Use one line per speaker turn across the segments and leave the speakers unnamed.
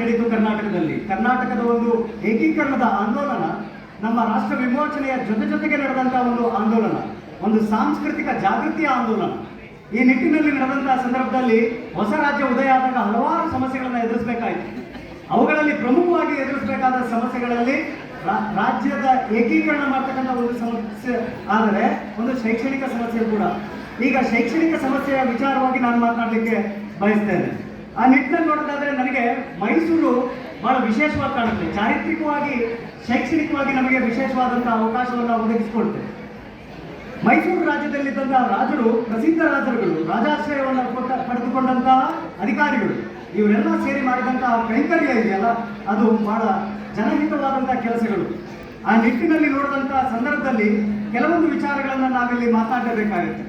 ನಡೆಯಿತು ಕರ್ನಾಟಕದಲ್ಲಿ. ಕರ್ನಾಟಕದ ಒಂದು ಏಕೀಕರಣದ ಆಂದೋಲನ, ನಮ್ಮ ರಾಷ್ಟ್ರ ವಿಮೋಚನೆಯ ಜೊತೆ ಜೊತೆಗೆ ನಡೆದಂತಹ ಒಂದು ಆಂದೋಲನ, ಒಂದು ಸಾಂಸ್ಕೃತಿಕ ಜಾಗೃತಿಯ ಆಂದೋಲನ. ಈ ನಿಟ್ಟಿನಲ್ಲಿ ನಡೆದಂತಹ ಸಂದರ್ಭದಲ್ಲಿ ಹೊಸ ರಾಜ್ಯ ಉದಯ ಆದಾಗ ಹಲವಾರು ಸಮಸ್ಯೆಗಳನ್ನು ಎದುರಿಸಬೇಕಾಯಿತು. ಅವುಗಳಲ್ಲಿ ಪ್ರಮುಖವಾಗಿ ಎದುರಿಸಬೇಕಾದ ಸಮಸ್ಯೆಗಳಲ್ಲಿ ರಾಜ್ಯದ ಏಕೀಕರಣ ಮಾಡ್ತಕ್ಕಂಥ ಒಂದು ಸಮಸ್ಯೆ ಆದರೆ ಒಂದು ಶೈಕ್ಷಣಿಕ ಸಮಸ್ಯೆ ಕೂಡ. ಈಗ ಶೈಕ್ಷಣಿಕ ಸಮಸ್ಯೆಯ ವಿಚಾರವಾಗಿ ನಾನು ಮಾತನಾಡಲಿಕ್ಕೆ ಬಯಸ್ತೇನೆ. ಆ ನಿಟ್ಟಿನಲ್ಲಿ ನೋಡೋದಾದ್ರೆ ನನಗೆ ಮೈಸೂರು ಬಹಳ ವಿಶೇಷವಾಗಿ ಕಾಣುತ್ತೆ. ಚಾರಿತ್ರಿಕವಾಗಿ, ಶೈಕ್ಷಣಿಕವಾಗಿ ನಮಗೆ ವಿಶೇಷವಾದಂತಹ ಅವಕಾಶವನ್ನು ಒದಗಿಸಿಕೊಡುತ್ತೆ. ಮೈಸೂರು ರಾಜ್ಯದಲ್ಲಿದ್ದಂತಹ ರಾಜರು, ಪ್ರಸಿದ್ಧ ರಾಜರುಗಳು, ರಾಜಾಶ್ರಯವನ್ನು ಕೊಟ್ಟ, ಪಡೆದುಕೊಂಡಂತಹ ಅಧಿಕಾರಿಗಳು, ಇವರೆಲ್ಲ ಸೇರಿ ಮಾಡಿದಂತಹ ಕೈಂಕರ್ಯ ಇದೆಯಲ್ಲ, ಅದು ಬಹಳ ಜನಹಿತವಾದಂತಹ ಕೆಲಸಗಳು. ಆ ನಿಟ್ಟಿನಲ್ಲಿ ನೋಡಿದಂತಹ ಸಂದರ್ಭದಲ್ಲಿ ಕೆಲವೊಂದು ವಿಚಾರಗಳನ್ನು ನಾವಿಲ್ಲಿ ಮಾತಾಡಬೇಕಾಗುತ್ತೆ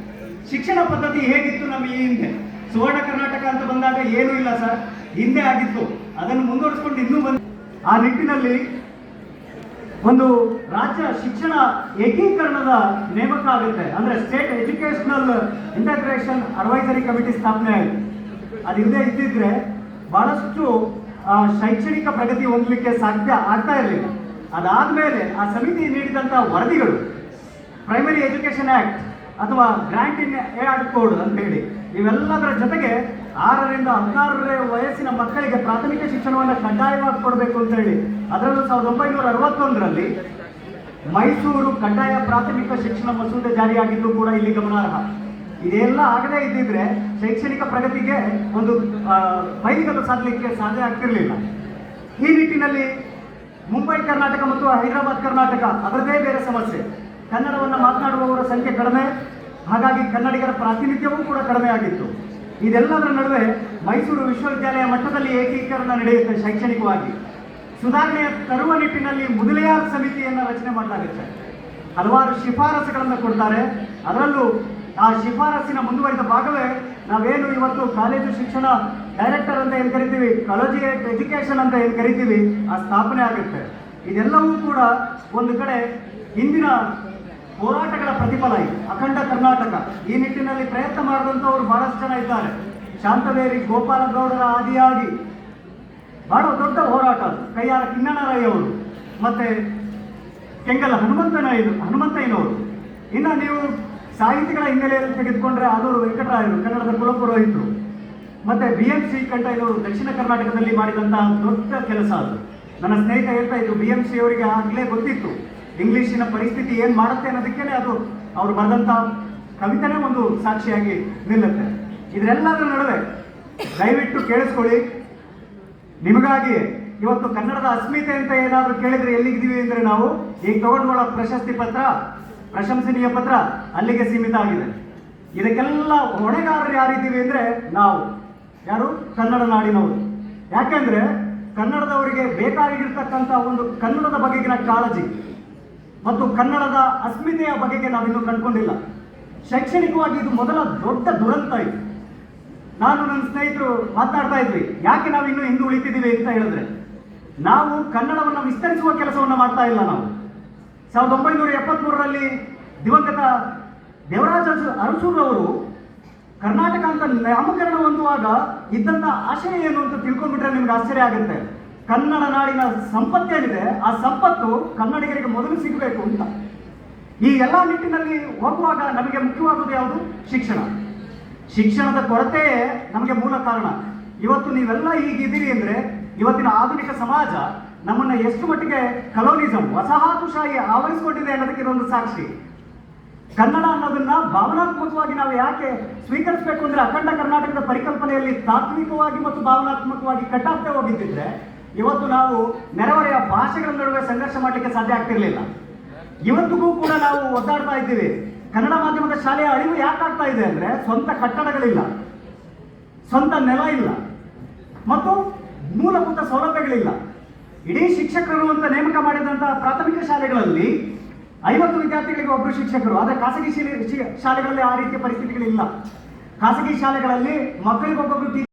ಶಿಕ್ಷಣ ಪದ್ಧತಿ ಹೇಗಿತ್ತು ನಮ್ಮ ಈ ಹಿಂದೆ? ಸುವರ್ಣ ಕರ್ನಾಟಕ ಅಂತ ಬಂದಾಗ ಏನೂ ಇಲ್ಲ ಸರ್. ಹಿಂದೆ ಆಗಿತ್ತು. ಅದನ್ನು ಮುಂದುವರಿಸಿಕೊಂಡು ಇನ್ನೂ ಬಂದು ಆ ನಿಟ್ಟಿನಲ್ಲಿ ಒಂದು ರಾಜ್ಯ ಶಿಕ್ಷಣ ಏಕೀಕರಣದ ನೇಮಕ ಆಗುತ್ತೆ. ಅಂದ್ರೆ state educational integration advisory committee ಸ್ಥಾಪನೆ ಆಯಿತು. ಅದು ಇಲ್ಲದೆ ಇದ್ದಿದ್ರೆ ಬಹಳಷ್ಟು ಶೈಕ್ಷಣಿಕ ಪ್ರಗತಿ ಹೊಂದಲಿಕ್ಕೆ ಸಾಧ್ಯ ಆಗ್ತಾ ಇರಲಿಲ್ಲ. ಅದಾದ್ಮೇಲೆ ಆ ಸಮಿತಿ ನೀಡಿದಂಥ ವರದಿಗಳು ಪ್ರೈಮರಿ ಎಜುಕೇಶನ್ ಆಕ್ಟ್ ಅಥವಾ ಗ್ರಾಂಟಿನ್ ಏಡ್ ಕೋಡ್ ಅಂತ ಹೇಳಿ. ಇವೆಲ್ಲದರ ಜೊತೆಗೆ ಆರರಿಂದ ಹದಿನಾರರ ವಯಸ್ಸಿನ ಮಕ್ಕಳಿಗೆ ಪ್ರಾಥಮಿಕ ಶಿಕ್ಷಣವನ್ನು ಕಡ್ಡಾಯವಾಗಿ ಕೊಡಬೇಕು ಅಂತ ಹೇಳಿ. ಅದರಲ್ಲೂ ಸಾವಿರದ ಒಂಬೈನೂರ ಅರವತ್ತೊಂದರಲ್ಲಿ ಮೈಸೂರು ಕಡ್ಡಾಯ ಪ್ರಾಥಮಿಕ ಶಿಕ್ಷಣ ಮಸೂದೆ ಜಾರಿಯಾಗಿದ್ದು ಕೂಡ ಇಲ್ಲಿ ಗಮನಾರ್ಹ. ಇದೆಲ್ಲ ಆಗದೇ ಇದ್ದಿದ್ರೆ ಶೈಕ್ಷಣಿಕ ಪ್ರಗತಿಗೆ ಒಂದು ಆ, ಮೈಲಿಗಲ್ಲು ಸಾಧಲಿಕ್ಕೆ ಸಾಧ್ಯ ಆಗ್ತಿರಲಿಲ್ಲ. ಈ ನಿಟ್ಟಿನಲ್ಲಿ ಮುಂಬೈ ಕರ್ನಾಟಕ ಮತ್ತು ಹೈದರಾಬಾದ್ ಕರ್ನಾಟಕ ಅದರದೇ ಬೇರೆ ಸಮಸ್ಯೆ. ಕನ್ನಡವನ್ನು ಮಾತನಾಡುವವರ ಸಂಖ್ಯೆ ಕಡಿಮೆ, ಹಾಗಾಗಿ ಕನ್ನಡಿಗರ ಪ್ರಾತಿನಿಧ್ಯವೂ ಕೂಡ ಕಡಿಮೆ ಆಗಿತ್ತು. ಇದೆಲ್ಲದರ ನಡುವೆ ಮೈಸೂರು ವಿಶ್ವವಿದ್ಯಾಲಯ ಮಟ್ಟದಲ್ಲಿ ಏಕೀಕರಣ ನಡೆಯುತ್ತೆ ಶೈಕ್ಷಣಿಕವಾಗಿ. ಸುಧಾರಣೆ ತರುವ ನಿಟ್ಟಿನಲ್ಲಿ ಮುದಲಿಯಾರ್ ಸಮಿತಿಯನ್ನು ರಚನೆ ಮಾಡಲಾಗುತ್ತೆ. ಹಲವಾರು ಶಿಫಾರಸುಗಳನ್ನು ಕೊಡ್ತಾರೆ. ಅದರಲ್ಲೂ ಆ ಶಿಫಾರಸಿನ ಮುಂದುವರಿದ ಭಾಗವೇ ನಾವೇನು ಇವತ್ತು ಕಾಲೇಜು ಶಿಕ್ಷಣ ಡೈರೆಕ್ಟರ್ ಅಂತ ಏನು ಕರಿತೀವಿ ಕಾಲೇಜಿಯೇಟ್ ಎಜುಕೇಶನ್ ಅಂತ ಏನು ಕರಿತೀವಿ, ಆ ಸ್ಥಾಪನೆ ಆಗುತ್ತೆ. ಇದೆಲ್ಲವೂ ಕೂಡ ಒಂದು ಕಡೆ ಹಿಂದಿನ ಹೋರಾಟಗಳ ಪ್ರತಿಫಲ ಇದು. ಅಖಂಡ ಕರ್ನಾಟಕ. ಈ ನಿಟ್ಟಿನಲ್ಲಿ ಪ್ರಯತ್ನ ಮಾಡಿದಂಥವ್ರು ಬಹಳಷ್ಟು ಜನ ಇದ್ದಾರೆ. ಶಾಂತವೇರಿ ಗೋಪಾಲಗೌಡರ ಆದಿಯಾಗಿ ಬಹಳ ದೊಡ್ಡ ಹೋರಾಟ ಕೈಯಾರ ಕೈಯಾರ ಕಿನ್ನಣರಯ್ಯವರು ಮತ್ತೆ ಕೆಂಗಲ ಹನುಮಂತನ ಹನುಮಂತಯ್ಯನವರು ಇನ್ನು ನೀವು ಸಾಹಿತಿಗಳ ಹಿನ್ನೆಲೆಯಲ್ಲಿ ತೆಗೆದುಕೊಂಡ್ರೆ ಆದೂರು ವೆಂಕಟರಾಯರು, ಕನ್ನಡದ ಕುಲಪುರೋಹಿತರು. ಮತ್ತೆ ಬಿ ಎಂ ಸಿ ಕಂಠಯ್ಯನವರು ದಕ್ಷಿಣ ಕರ್ನಾಟಕದಲ್ಲಿ ಮಾಡಿದಂತಹ ದೊಡ್ಡ ಕೆಲಸ ಅದು. ನನ್ನ ಸ್ನೇಹಿತ ಹೇಳ್ತಾ ಇದ್ರು ಬಿ ಎಂ ಸಿ ಅವರಿಗೆ ಆಗಲೇ ಗೊತ್ತಿತ್ತು. ಇಂಗ್ಲಿಶಿನ ಪರಿಸ್ಥಿತಿ ಏನು ಮಾಡುತ್ತೆ ಅನ್ನೋದಕ್ಕೇನೆ ಅದು ಅವರು ಬರೆದಂಥ ಕವಿತೆನೇ ಒಂದು ಸಾಕ್ಷಿಯಾಗಿ ನಿಲ್ಲುತ್ತೆ. ಇದರೆಲ್ಲದರ ನಡುವೆ ದಯವಿಟ್ಟು ಕೇಳಿಸ್ಕೊಳ್ಳಿ. ನಿಮಗಾಗಿ ಇವತ್ತು ಕನ್ನಡದ ಅಸ್ಮಿತೆ ಅಂತ ಏನಾದರೂ ಕೇಳಿದ್ರೆ ಎಲ್ಲಿಗಿದ್ದೀವಿ ಅಂದ್ರೆ ನಾವು ಈಗ ತಗೊಂಡ್ಕೊಳ್ಳೋ ಪ್ರಶಸ್ತಿ ಪತ್ರ, ಪ್ರಶಂಸನೀಯ ಪತ್ರ ಅಲ್ಲಿಗೆ ಸೀಮಿತ ಆಗಿದೆ. ಇದಕ್ಕೆಲ್ಲ ಹೊಣೆಗಾರರು ಯಾರಿದ್ದೀವಿ ಅಂದ್ರೆ ನಾವು. ಯಾರು? ಕನ್ನಡ ನಾಡಿನವರು. ಯಾಕೆಂದ್ರೆ ಕನ್ನಡದವರಿಗೆ ಬೇಕಾಗಿರ್ತಕ್ಕಂಥ ಒಂದು ಕನ್ನಡದ ಬಗೆಗಿನ ಕಾಳಜಿ ಮತ್ತು ಕನ್ನಡದ ಅಸ್ಮಿತೆಯ ಬಗೆಗೆ ನಾವಿನ್ನೂ ಕಂಡುಕೊಂಡಿಲ್ಲ. ಶೈಕ್ಷಣಿಕವಾಗಿ ಇದು ಮೊದಲ ದೊಡ್ಡ ದುರಂತ ಇದು. ನಾನು ನನ್ನ ಸ್ನೇಹಿತರು ಮಾತನಾಡ್ತಾ ಇದ್ವಿ. ಯಾಕೆ ನಾವು ಇನ್ನೂ ಹಿಂದೆ ಉಳಿತಿದ್ದೀವಿ ಅಂತ ಹೇಳಿದ್ರೆ, ನಾವು ಕನ್ನಡವನ್ನು ವಿಸ್ತರಿಸುವ ಕೆಲಸವನ್ನು ಮಾಡ್ತಾ ಇಲ್ಲ ನಾವು. ಸಾವಿರದ ಒಂಬೈನೂರ ಎಪ್ಪತ್ಮೂರರಲ್ಲಿ ದಿವಂಗತ ದೇವರಾಜ ಅರಸೂರವರು ಕರ್ನಾಟಕ ಅಂತ ನಾಮಕರಣ ಹೊಂದುವಾಗ ಇದ್ದಂಥ ಆಶಯ ಏನು ಅಂತ ತಿಳ್ಕೊಂಡ್ಬಿಟ್ರೆ ನಿಮ್ಗೆ ಆಶ್ಚರ್ಯ ಆಗುತ್ತೆ. ಕನ್ನಡ ನಾಡಿನ ಸಂಪತ್ತೇನಿದೆ ಆ ಸಂಪತ್ತು ಕನ್ನಡಿಗರಿಗೆ ಮೊದಲು ಸಿಗಬೇಕು ಅಂತ. ಈ ಎಲ್ಲ ನಿಟ್ಟಿನಲ್ಲಿ ಹೋಗುವಾಗ ನಮಗೆ ಮುಖ್ಯವಾದದ್ದು ಯಾವುದು? ಶಿಕ್ಷಣ. ಶಿಕ್ಷಣದ ಕೊರತೆಯೇ ನಮಗೆ ಮೂಲ ಕಾರಣ. ಇವತ್ತು ನೀವೆಲ್ಲ ಹೀಗಿದ್ದೀರಿ ಅಂದ್ರೆ ಇವತ್ತಿನ ಆಧುನಿಕ ಸಮಾಜ ನಮ್ಮನ್ನ ಎಷ್ಟು ಮಟ್ಟಿಗೆ ಕಲೋನಿಸಂ ವಸಾಹತುಶಾಹಿ ಆವರಿಸಿಕೊಂಡಿದೆ ಅನ್ನೋದಕ್ಕೆ ಇದೊಂದು ಸಾಕ್ಷಿ. ಕನ್ನಡ ಅನ್ನೋದನ್ನ ಭಾವನಾತ್ಮಕವಾಗಿ ನಾವು ಯಾಕೆ ಸ್ವೀಕರಿಸಬೇಕು ಅಂದ್ರೆ ಅಖಂಡ ಕರ್ನಾಟಕದ ಪರಿಕಲ್ಪನೆಯಲ್ಲಿ ತಾತ್ವಿಕವಾಗಿ ಮತ್ತು ಭಾವನಾತ್ಮಕವಾಗಿ ಕಟ್ಟಾಗ್ತಾ ಹೋಗಿದ್ದಿದ್ರೆ ಇವತ್ತು ನಾವು ನೆರೆಹೊರೆಯ ಭಾಷೆಗಳ ನಡುವೆ ಸಂಘರ್ಷ ಮಾಡಲಿಕ್ಕೆ ಸಾಧ್ಯ ಆಗ್ತಿರ್ಲಿಲ್ಲ. ಇವತ್ತಿಗೂ ಕೂಡ ನಾವು ಒದ್ದಾಡ್ತಾ ಇದ್ದೀವಿ. ಕನ್ನಡ ಮಾಧ್ಯಮದ ಶಾಲೆಯ ಅಳಿವು ಯಾಕಾಗ್ತಾ ಇದೆ ಅಂದ್ರೆ ಸ್ವಂತ ಕಟ್ಟಡಗಳಿಲ್ಲ. ಸ್ವಂತ ನೆಲ ಇಲ್ಲ. ಮತ್ತು ಮೂಲಭೂತ ಸೌಲಭ್ಯಗಳಿಲ್ಲ. ಇಡೀ ಶಿಕ್ಷಕರು ಅಂತ ನೇಮಕ ಮಾಡಿದಂತಹ ಪ್ರಾಥಮಿಕ ಶಾಲೆಗಳಲ್ಲಿ ಐವತ್ತು ವಿದ್ಯಾರ್ಥಿಗಳಿಗೆ ಒಬ್ಬರು ಶಿಕ್ಷಕರು. ಆದರೆ ಖಾಸಗಿ ಶಾಲೆಗಳಲ್ಲಿ ಆ ರೀತಿಯ ಪರಿಸ್ಥಿತಿಗಳಿಲ್ಲ. ಖಾಸಗಿ ಶಾಲೆಗಳಲ್ಲಿ ಮಕ್ಕಳಿಗೊಬ್ಬೊಬ್ರು